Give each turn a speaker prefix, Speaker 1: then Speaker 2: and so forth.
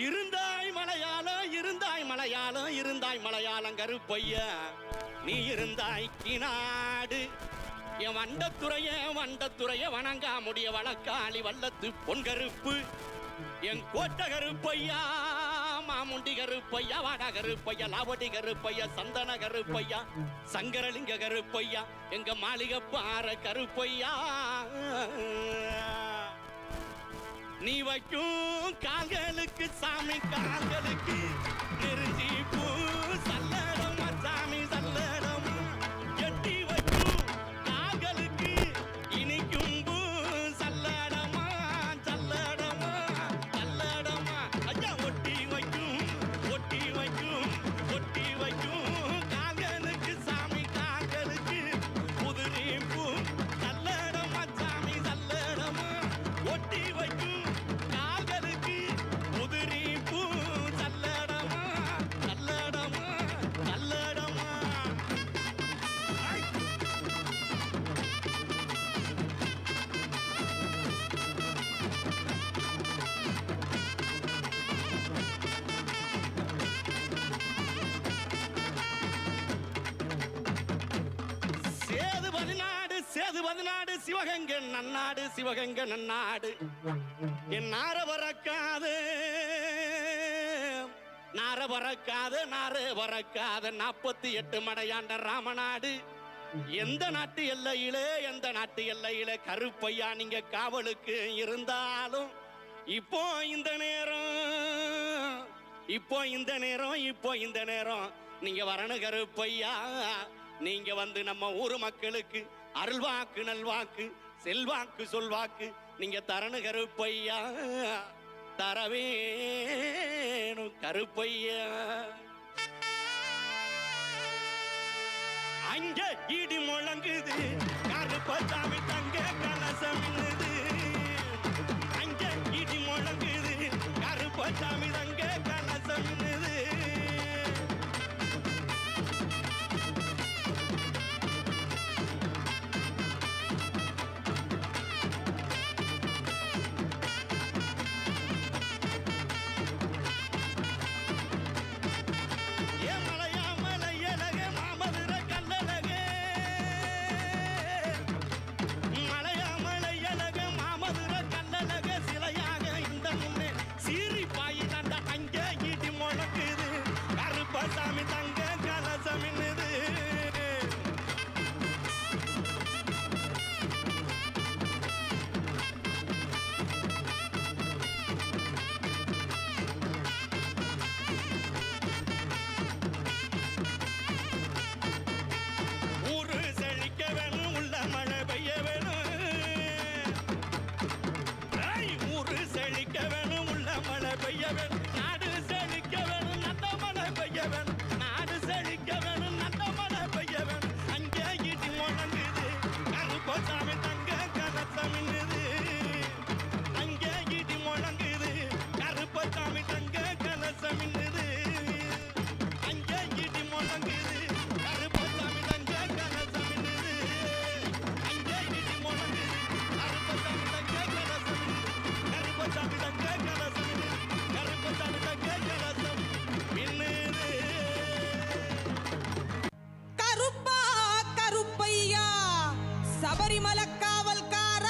Speaker 1: இருந்தாய் மலையாளம் இருந்தாய் மலையாளம் இருந்தாய் மலையாளம் கருப்பையா நீ இருந்தாய் கிநாடு. என் வண்டத்துறைய வண்டத்துறைய வணங்கா முடிய வழக்காளி வல்லத்து பொன் கருப்பு என் கோட்ட கருப்பையா மாமுண்டி கருப்பையா வாடா கருப்பையா லாவடி கருப்பையா சந்தன கருப்பையா சங்கரலிங்க கருப்பையா எங்க மாளிகை பாற கருப்பையா நீ வைக்கும் கால்களுக்கு சாமி கால்களுக்கு நெருஞ்சி பூ. பதினாடு சேது பதினாடு சிவகங்க நன்னாடு சிவகங்கை நன்னாடு. என் நார பறக்காது. நார பறக்காது நார பறக்காது. நாற்பத்தி எட்டு மடையாண்ட ராமநாடு. எந்த நாட்டு எல்லையிலே எந்த நாட்டு எல்லையிலே கருப்பையா நீங்க காவலுக்கு இருந்தாலும் இப்போ இந்த நேரம் இப்போ இந்த நேரம் இப்போ இந்த நேரம். நீங்க வரணும் கருப்பையா. நீங்க வந்து நம்ம ஊர் மக்களுக்கு அருள்வாக்கு நல்வாக்கு செல்வாக்கு சொல்வாக்கு நீங்க தரணு கருப்பையா? தரவேணும் கருப்பையா? அங்க இடி முழங்குது கருப்பசாமி